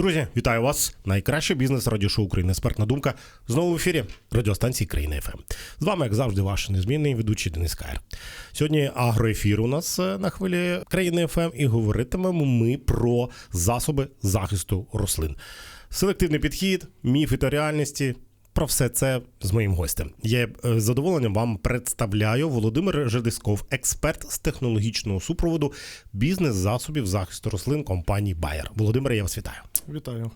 Друзі, вітаю вас! Найкраще бізнес радіошоу України. Експертна думка знову в ефірі радіостанції Країна ФМ. З вами, як завжди, ваш незмінний ведучий Денис Каєр. Сьогодні агроефір у нас е, на хвилі країни ФМ і говоритимемо ми про засоби захисту рослин. Селективний підхід, міфи та реальності. Про все це з моїм гостем. Я е, з задоволенням вам представляю Володимир Жидисков, експерт з технологічного супроводу бізнес-засобів захисту рослин компанії Bayer. Володимире, я вас вітаю. Вітаю.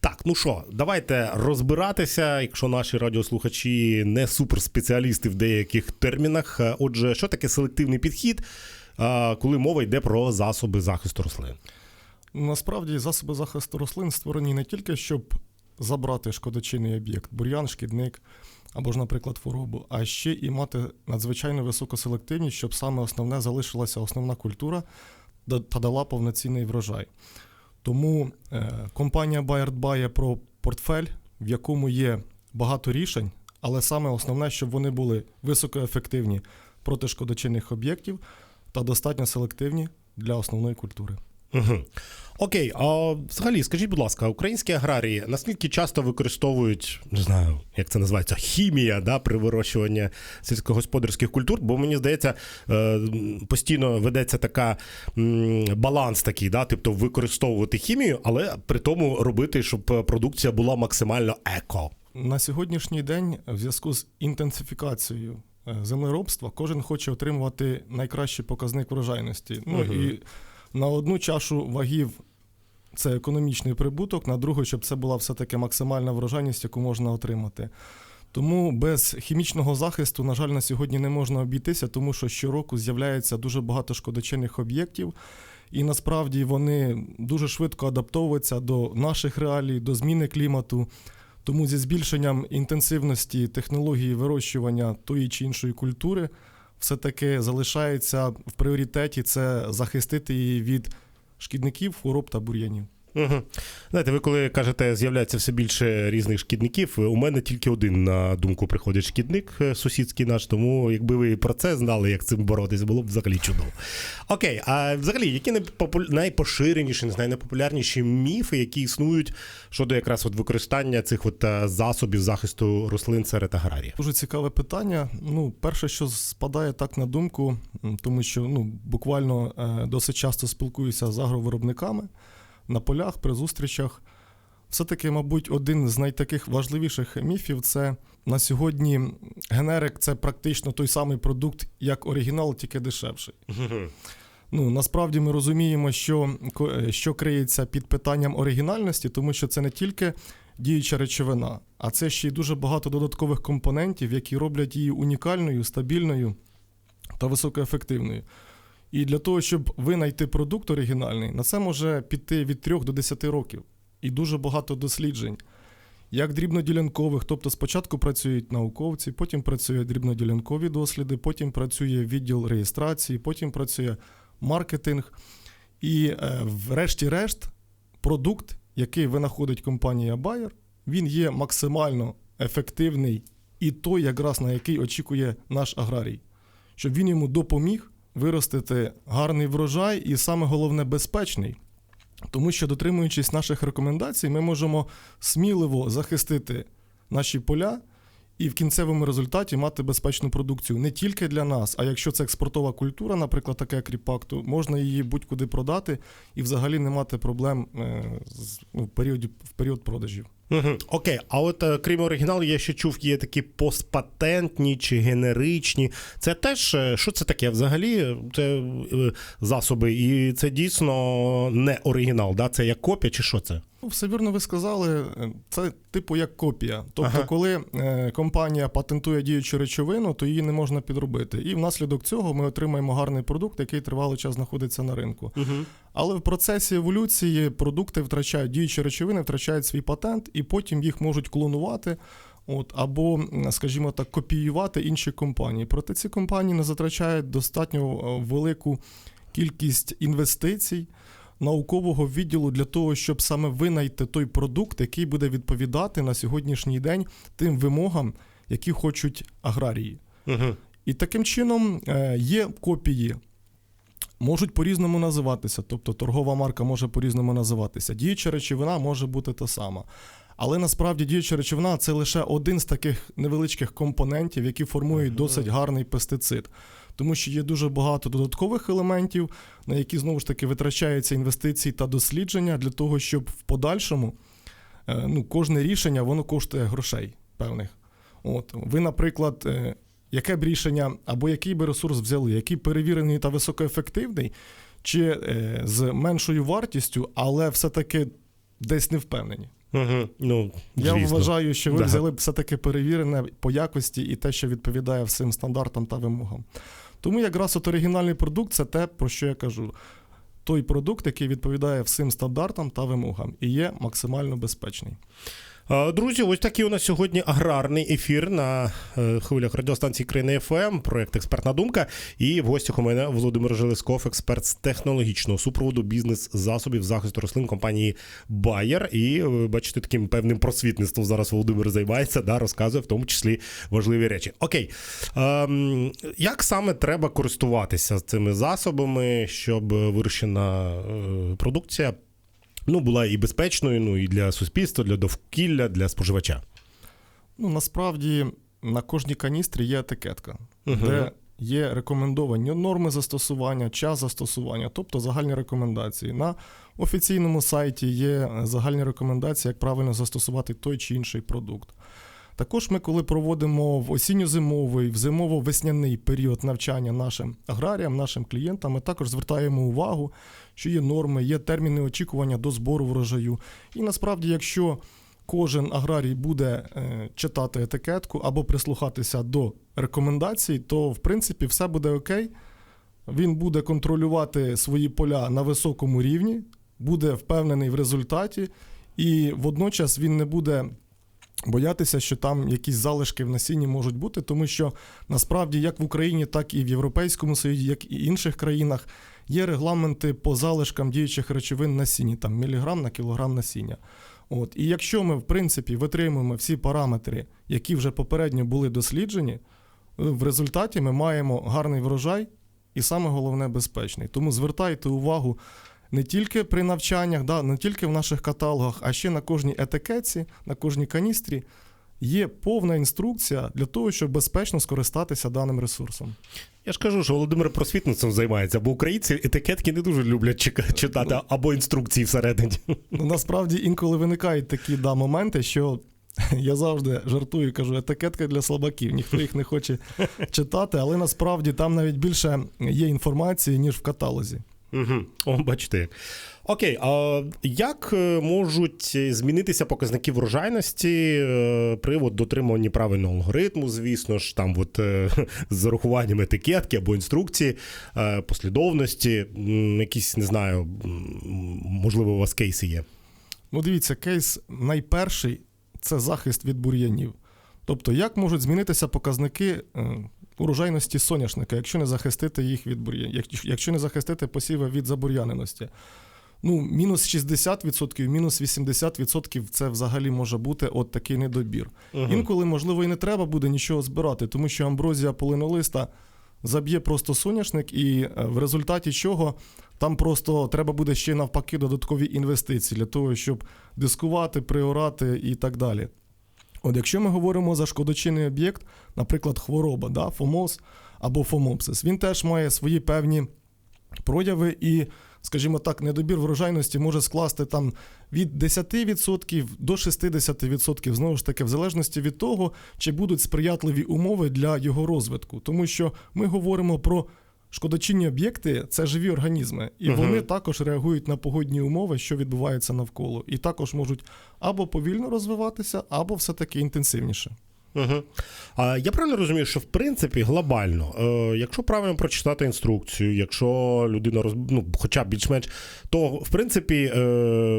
Так, ну що, давайте розбиратися, якщо наші радіослухачі не суперспеціалісти в деяких термінах. Е, Отже, що таке селективний підхід, е, коли мова йде про засоби захисту рослин? Насправді засоби захисту рослин створені не тільки, щоб забрати шкодочинний об'єкт, бур'ян, шкідник або ж, наприклад, хворобу, а ще і мати надзвичайно високу селективність, щоб саме основне залишилася основна культура та дала повноцінний врожай. Тому е, компанія Bayer дбає про портфель, в якому є багато рішень, але саме основне, щоб вони були високоефективні проти шкодочинних об'єктів та достатньо селективні для основної культури. Угу. Окей, а взагалі, скажіть, будь ласка, українські аграрії наскільки часто використовують, не знаю, як це називається, хімія да, при вирощуванні сільськогосподарських культур? Бо мені здається, е, постійно ведеться така баланс такий, да, тобто використовувати хімію, але при тому робити, щоб продукція була максимально еко. На сьогоднішній день, в зв'язку з інтенсифікацією е, землеробства, кожен хоче отримувати найкращий показник врожайності. Ну Мгм. і на одну чашу вагів це економічний прибуток, на другу, щоб це була все-таки максимальна врожайність, яку можна отримати. Тому без хімічного захисту, на жаль, на сьогодні не можна обійтися, тому що щороку з'являється дуже багато шкодочинних об'єктів, і насправді вони дуже швидко адаптовуються до наших реалій, до зміни клімату. Тому зі збільшенням інтенсивності технології вирощування тої чи іншої культури, все-таки залишається в пріоритеті це захистити її від шкідників, хвороб та бур'янів. Угу. Знаєте, ви коли кажете, з'являється все більше різних шкідників, у мене тільки один на думку приходить шкідник е, сусідський наш, тому якби ви про це знали, як цим боротись, було б взагалі чудово. Окей, а взагалі, які найпоширеніші, найпопулярніші міфи, які існують щодо якраз от використання цих от е, засобів захисту рослин серед аграріїв? Дуже цікаве питання. Ну, перше, що спадає так на думку, тому що ну, буквально е, досить часто спілкуюся з агровиробниками на полях, при зустрічах. Все-таки, мабуть, один з найтаких важливіших міфів це на сьогодні генерик це практично той самий продукт, як оригінал, тільки дешевший. Ну, насправді ми розуміємо, що, що криється під питанням оригінальності, тому що це не тільки діюча речовина, а це ще й дуже багато додаткових компонентів, які роблять її унікальною, стабільною та високоефективною. І для того, щоб винайти продукт оригінальний, на це може піти від 3 до 10 років. І дуже багато досліджень. Як дрібноділянкових, тобто спочатку працюють науковці, потім працюють дрібноділянкові досліди, потім працює відділ реєстрації, потім працює маркетинг. І е, врешті-решт, продукт, який винаходить компанія Bayer, він є максимально ефективний і той, якраз на який очікує наш аграрій, щоб він йому допоміг виростити гарний врожай і саме головне безпечний. Тому що, дотримуючись наших рекомендацій, ми можемо сміливо захистити наші поля і в кінцевому результаті мати безпечну продукцію не тільки для нас, а якщо це експортова культура, наприклад, таке як ріпак, то можна її будь-куди продати і взагалі не мати проблем е, ну, в період продажів. Угу. Окей, а от е, крім оригіналу, я ще чув, є такі постпатентні чи генеричні. Це теж е, що це таке? Взагалі це е, засоби, і це дійсно не оригінал, да? це як копія, чи що це? Ну, все вірно ви сказали, е, це типу як копія. Тобто, Ага. коли е, компанія патентує діючу речовину, то її не можна підробити. І внаслідок цього ми отримаємо гарний продукт, який тривалий час знаходиться на ринку. Угу. Але в процесі еволюції продукти втрачають діючі речовини, втрачають свій патент, і потім їх можуть клонувати. От, або, скажімо так, копіювати інші компанії. Проте ці компанії не затрачають достатньо е, велику кількість інвестицій, наукового відділу для того, щоб саме винайти той продукт, який буде відповідати на сьогоднішній день тим вимогам, які хочуть аграрії. Угу. І таким чином е, є копії можуть по-різному називатися, тобто торгова марка може по-різному називатися. Діюча речовина може бути та сама. Але насправді діюча речовина це лише один з таких невеличких компонентів, які формують досить гарний пестицид. Тому що є дуже багато додаткових елементів, на які знову ж таки витрачаються інвестиції та дослідження для того, щоб в подальшому е, ну, кожне рішення воно коштує грошей певних. От ви, наприклад, е, яке б рішення або який би ресурс взяли, який перевірений та високоефективний, чи е, з меншою вартістю, але все-таки десь не впевнені. Угу. Ну, Я звісно. вважаю, що ви Да. взяли б все-таки перевірене по якості і те, що відповідає всім стандартам та вимогам. Тому якраз от оригінальний продукт це те, про що я кажу. Той продукт, який відповідає всім стандартам та вимогам і є максимально безпечний. Друзі, ось такий у нас сьогодні аграрний ефір на е, хвилях радіостанції країни ФМ, проект Експертна думка. І в гостях у мене Володимир Желесков, експерт з технологічного супроводу бізнес-засобів захисту рослин компанії Bayer. І е, бачите, таким певним просвітництвом зараз Володимир займається, да, розказує в тому числі важливі речі. Окей, ем, як саме треба користуватися цими засобами, щоб вирощена е, продукція ну, була і безпечною, ну і для суспільства, для довкілля, для споживача. Ну, насправді на кожній каністрі є етикетка, Мгм. де є рекомендовані норми застосування, час застосування, тобто загальні рекомендації. На офіційному сайті є загальні рекомендації, як правильно застосувати той чи інший продукт. Також ми, коли проводимо в осінньо-зимовий, в зимово-весняний період навчання нашим аграріям, нашим клієнтам, ми також звертаємо увагу, що є норми, є терміни очікування до збору врожаю. І насправді, якщо кожен аграрій буде е, читати етикетку або прислухатися до рекомендацій, то в принципі все буде окей. Він буде контролювати свої поля на високому рівні, буде впевнений в результаті, і водночас він не буде боятися, що там якісь залишки в насінні можуть бути, тому що насправді як в Україні, так і в Європейському Союзі, як і інших країнах, є регламенти по залишкам діючих речовин насінні, там міліграм на кілограм насіння. От. І якщо ми, в принципі, витримуємо всі параметри, які вже попередньо були досліджені, е, в результаті ми маємо гарний врожай і саме головне безпечний. Тому звертайте увагу не тільки при навчаннях, да, не тільки в наших каталогах, а ще на кожній етикетці, на кожній каністрі є повна інструкція для того, щоб безпечно скористатися даним ресурсом. Я ж кажу, що Володимир просвітництвом займається, бо українці етикетки не дуже люблять читати або інструкції всередині. Ну, насправді інколи виникають такі да, моменти, що я завжди жартую, кажу, етикетка для слабаків, ніхто їх не хоче читати, але насправді там навіть більше є інформації, ніж в каталозі. Угу. О, бачите. Окей, а як е, можуть змінитися показники врожайності е, при от, правильного алгоритму, звісно ж, там от, е, з урахуванням етикетки або інструкції, послідовності, якісь, не знаю, можливо, у вас кейси є. Ну, дивіться, кейс найперший це захист від бур'янів. Тобто, як можуть змінитися показники урожайності соняшника, якщо не захистити їх від бур'янів, якщо не захистити посіви від забур'яненості? Ну, мінус 60%, мінус 80% це взагалі може бути от такий недобір. Мгм. Інколи, можливо, і не треба буде нічого збирати, тому що амброзія полинолиста заб'є просто соняшник, і е, в результаті чого там просто треба буде ще навпаки додаткові інвестиції для того, щоб дискувати, приорати і так далі. От якщо ми говоримо за шкодочинний об'єкт, наприклад, хвороба, да, фомоз або фомопсис, він теж має свої певні прояви і, скажімо так, недобір врожайності може скласти там від 10% до 60%, знову ж таки, в залежності від того, чи будуть сприятливі умови для його розвитку. Тому що ми говоримо про шкодочинні об'єкти це живі організми, і угу. вони також реагують на погодні умови, що відбувається навколо, і також можуть або повільно розвиватися, або все-таки інтенсивніше. Угу. А я правильно розумію, що в принципі глобально, е, якщо правильно прочитати інструкцію, якщо людина роз, ну, хоча б більш-менш, то в принципі е,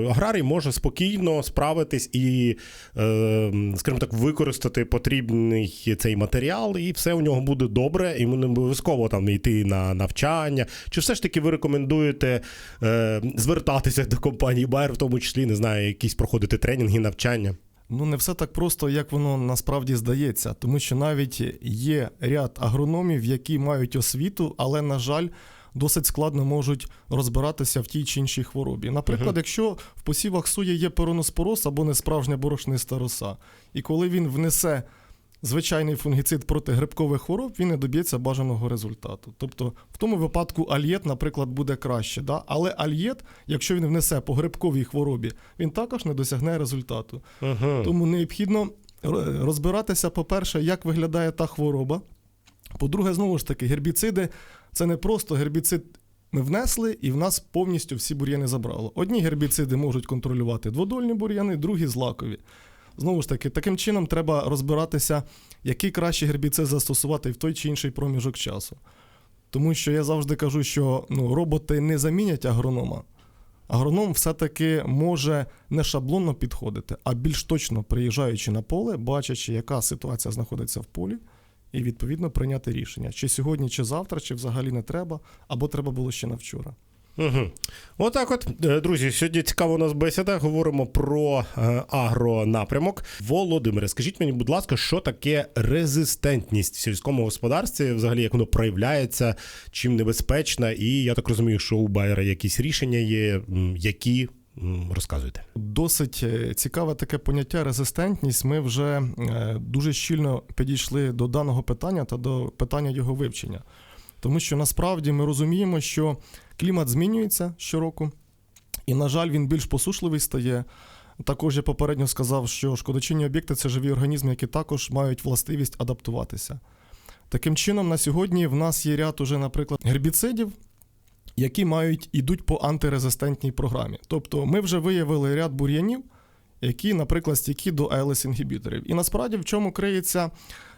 аграрій може спокійно справитись і, е, скажімо так, використати потрібний цей матеріал, і все у нього буде добре, і не обов'язково там йти на навчання. Чи все ж таки ви рекомендуєте е, звертатися до компанії Bayer, в тому числі, не знаю, якісь проходити тренінги, навчання? Ну, не все так просто, як воно насправді здається, тому що навіть є ряд агрономів, які мають освіту, але, на жаль, досить складно можуть розбиратися в тій чи іншій хворобі. Наприклад, Мгм. якщо в посівах сує є пероноспороз або несправжня борошниста роса, і коли він внесе звичайний фунгіцид проти грибкових хвороб, він не доб'ється бажаного результату. Тобто, в тому випадку альєт, наприклад, буде краще. Да? Але альєт, якщо він внесе по грибковій хворобі, він також не досягне результату. Угу. Тому необхідно розбиратися, по-перше, як виглядає та хвороба. По-друге, знову ж таки, гербіциди це не просто гербіцид ми внесли, і в нас повністю всі бур'яни забрало. Одні гербіциди можуть контролювати дводольні бур'яни, другі злакові. Знову ж таки, таким чином треба розбиратися, який краще гербіцид застосувати в той чи інший проміжок часу. Тому що я завжди кажу, що ну, роботи не замінять агронома. Агроном все-таки може не шаблонно підходити, а більш точно приїжджаючи на поле, бачачи, яка ситуація знаходиться в полі, і відповідно прийняти рішення, чи сьогодні, чи завтра, чи взагалі не треба, або треба було ще на вчора. Угу. Отак, от, Е, друзі, сьогодні цікава у нас бесіда. Говоримо про е, агронапрямок. Володимире, скажіть мені, будь ласка, що таке резистентність в сільському господарстві? Взагалі, як воно проявляється, чим небезпечна? І я так розумію, що у Байера якісь рішення є, які розказуйте. Досить е, цікаве таке поняття резистентність. Ми вже дуже щільно підійшли до даного питання та до питання його вивчення. Тому що насправді ми розуміємо, що клімат змінюється щороку, і, на жаль, він більш посушливий стає. Також я попередньо сказав, що шкодочинні об'єкти це живі організми, які також мають властивість адаптуватися. Таким чином, на сьогодні в нас є ряд уже, наприклад, гербіцидів, які мають ідуть по антирезистентній програмі. Тобто ми вже виявили ряд бур'янів, які, наприклад, стійкі до ALS-інгібіторів. І насправді в чому криється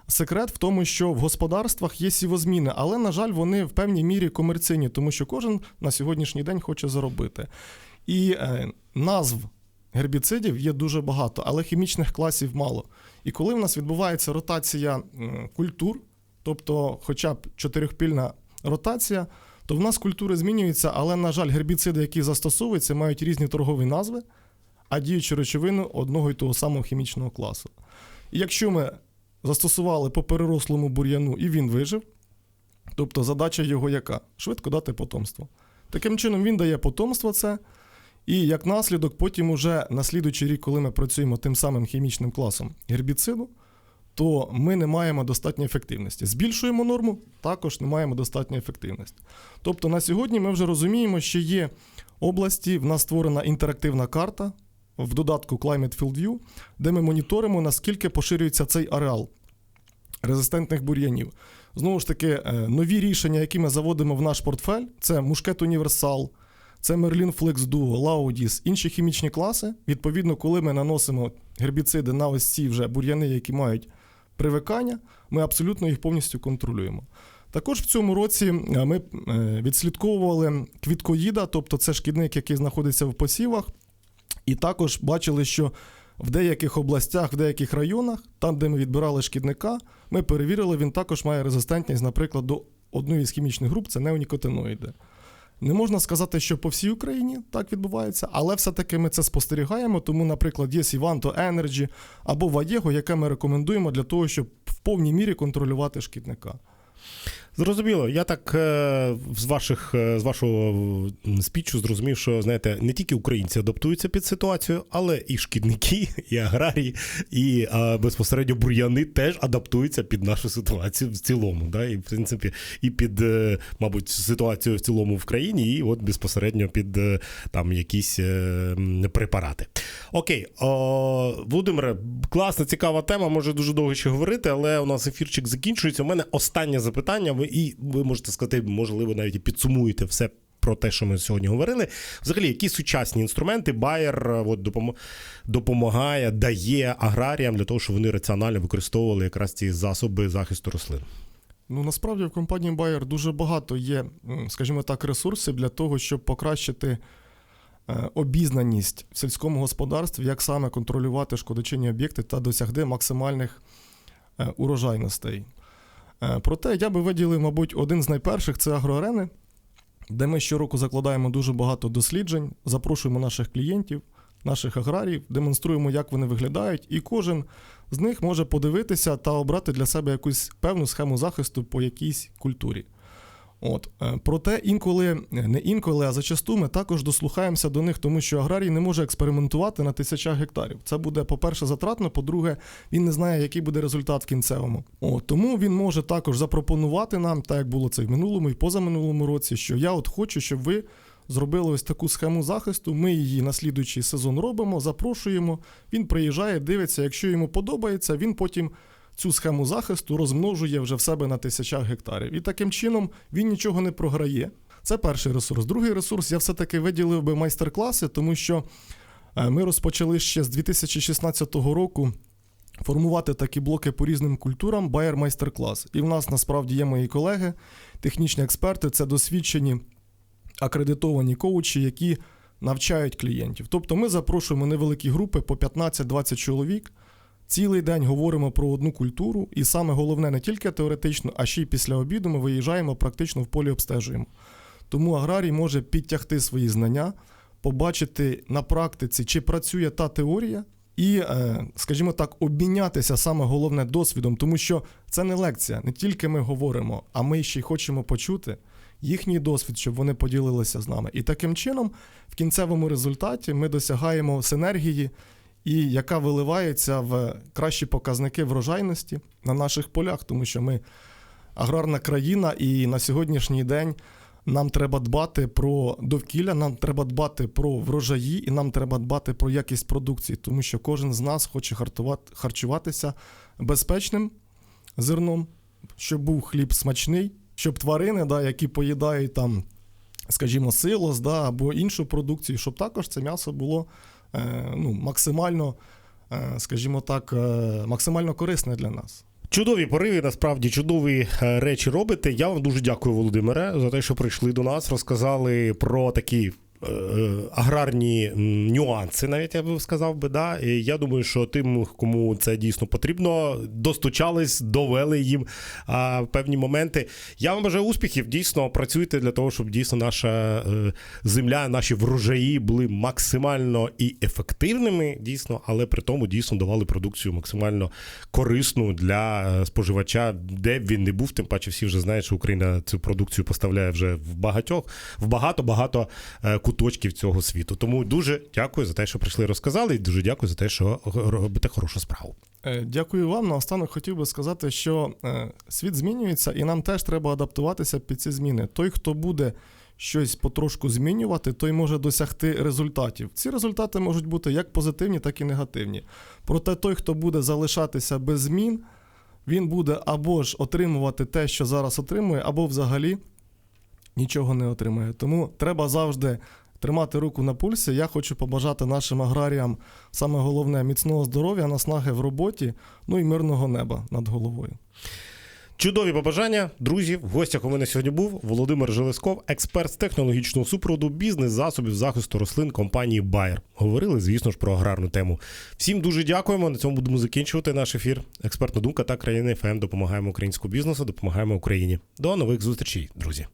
секрет в тому, що в господарствах є сівозміни, але, на жаль, вони в певній мірі комерційні, тому що кожен на сьогоднішній день хоче заробити. І е, назв гербіцидів є дуже багато, але хімічних класів мало. І коли в нас відбувається ротація культур, тобто хоча б чотирьохпільна ротація, то в нас культури змінюються, але, на жаль, гербіциди, які застосовуються, мають різні торгові назви, а діючі речовини одного і того самого хімічного класу. І якщо ми застосували по перерослому бур'яну і він вижив, тобто задача його яка? Швидко дати потомство. Таким чином, він дає потомство це. І як наслідок, потім уже на слідуючий рік, коли ми працюємо тим самим хімічним класом гербіциду, то ми не маємо достатньої ефективності. Збільшуємо норму, також не маємо достатньої ефективності. Тобто на сьогодні ми вже розуміємо, що є області, в нас створена інтерактивна карта в додатку Climate Field View, де ми моніторимо, наскільки поширюється цей ареал резистентних бур'янів. Знову ж таки, е, нові рішення, які ми заводимо в наш портфель, це Мушкет Універсал, це Merlin Flex Duo, Laudis, інші хімічні класи. Відповідно, коли ми наносимо гербіциди на ось ці вже бур'яни, які мають привикання, ми абсолютно їх повністю контролюємо. Також в цьому році е, ми е, відслідковували квіткоїда, тобто це шкідник, який знаходиться в посівах, і також бачили, що в деяких областях, в деяких районах, там, де ми відбирали шкідника, ми перевірили, він також має резистентність, наприклад, до одної з хімічних груп це неонікотиноїди. Не можна сказати, що по всій Україні так відбувається, але все-таки ми це спостерігаємо. Тому, наприклад, є Сіванто Energy або Ваєго, яке ми рекомендуємо для того, щоб в повній мірі контролювати шкідника. Зрозуміло, я так е, з ваших е, з вашого спічу зрозумів, що знаєте, не тільки українці адаптуються під ситуацію, але і шкідники, і аграрії, і е, безпосередньо бур'яни теж адаптуються під нашу ситуацію в цілому. Да? І в принципі, і під, е, мабуть, ситуацію в цілому в країні, і от безпосередньо під там якісь препарати. Окей, о, Володимире, класна, цікава тема. Може дуже довго ще говорити, але у нас ефірчик закінчується. У мене останнє запитання. Ви і ви можете сказати, можливо, навіть і підсумуєте все. Про те, що ми сьогодні говорили, взагалі, які сучасні інструменти е, от, допомагає, дає аграріям для того, щоб вони раціонально використовували якраз ці засоби захисту рослин. Ну насправді в компанії Bayer дуже багато є, скажімо так, ресурсів для того, щоб покращити е, обізнаність в сільському господарстві, як саме контролювати шкодочинні об'єкти та досягти максимальних е, урожайностей. Е, Проте я би виділив, мабуть, один з найперших це агроарени, де ми щороку закладаємо дуже багато досліджень, запрошуємо наших клієнтів, наших аграріїв, демонструємо, як вони виглядають, і кожен з них може подивитися та обрати для себе якусь певну схему захисту по якійсь культурі. От е, проте інколи не інколи, а зачасту ми також дослухаємося до них, тому що аграрій не може експериментувати на тисячах гектарів. Це буде, по-перше, затратно. По-друге, він не знає, який буде результат в кінцевому. От, тому він може також запропонувати нам, так як було це в минулому і позаминулому році, що я от хочу, щоб ви зробили ось таку схему захисту. Ми її на слідуючий сезон робимо, запрошуємо. Він приїжджає, дивиться. Якщо йому подобається, він потім цю схему захисту розмножує вже в себе на тисячах гектарів. І таким чином він нічого не програє. Це перший ресурс. Другий ресурс я все-таки виділив би майстер-класи, тому що е, ми розпочали ще з 2016 року. Формувати такі блоки по різним культурам Bayer майстер-клас. І в нас насправді є мої колеги, технічні експерти, це досвідчені акредитовані коучі, які навчають клієнтів. Тобто ми запрошуємо невеликі групи по 15-20 чоловік. Цілий день говоримо про одну культуру, і саме головне не тільки теоретично, а ще й після обіду ми виїжджаємо практично в полі обстежуємо. Тому аграрій може підтягти свої знання, побачити на практиці, чи працює та теорія, і, е, скажімо так, обмінятися саме головне досвідом, тому що це не лекція, не тільки ми говоримо, а ми ще й хочемо почути їхній досвід, щоб вони поділилися з нами. І таким чином, в кінцевому результаті, ми досягаємо синергії, і яка виливається в кращі показники врожайності на наших полях, тому що ми аграрна країна, і на сьогоднішній день нам треба дбати про довкілля, нам треба дбати про врожаї, і нам треба дбати про якість продукції, тому що кожен з нас хоче харчуватися безпечним зерном, щоб був хліб смачний, щоб тварини, да, які поїдають там, скажімо, силос да, або іншу продукцію, щоб також це м'ясо було ну, максимально, е, скажімо так, е, максимально корисне для нас. Чудові пориви, насправді чудові е, речі робите. Я вам дуже дякую, Володимире, за те, що прийшли до нас, розказали про такі. Е, Аграрні нюанси, навіть я би сказав би, да. І я думаю, що тим, кому це дійсно потрібно, достучались, довели їм а, певні моменти. Я вам бажаю успіхів. Дійсно, працюйте для того, щоб дійсно наша е, земля, наші врожаї були максимально і ефективними, дійсно, але при тому дійсно давали продукцію максимально корисну для е, споживача, де б він не був. Тим паче, всі вже знають, що Україна цю продукцію поставляє вже в багатьох, в багато-багато е, куточків цього світу. Тому дуже дякую за те, що прийшли, розказали, і дуже дякую за те, що робите хорошу справу. Е, Дякую вам. Наостанок хотів би сказати, що е, світ змінюється, і нам теж треба адаптуватися під ці зміни. Той, хто буде щось потрошку змінювати, той може досягти результатів. Ці результати можуть бути як позитивні, так і негативні. Проте той, хто буде залишатися без змін, він буде або ж отримувати те, що зараз отримує, або взагалі нічого не отримає. Тому треба завжди тримати руку на пульсі. Я хочу побажати нашим аграріям саме головне міцного здоров'я, наснаги в роботі, ну і мирного неба над головою. Чудові побажання, друзі. В гостях у мене сьогодні був Володимир Желесков, експерт з технологічного супроводу бізнес-засобів захисту рослин компанії Bayer. Говорили, звісно ж, про аграрну тему. Всім дуже дякуємо. На цьому будемо закінчувати наш ефір. Експертна думка та країни ФМ. Допомагаємо українському бізнесу, допомагаємо Україні. До нових зустрічей, друзі.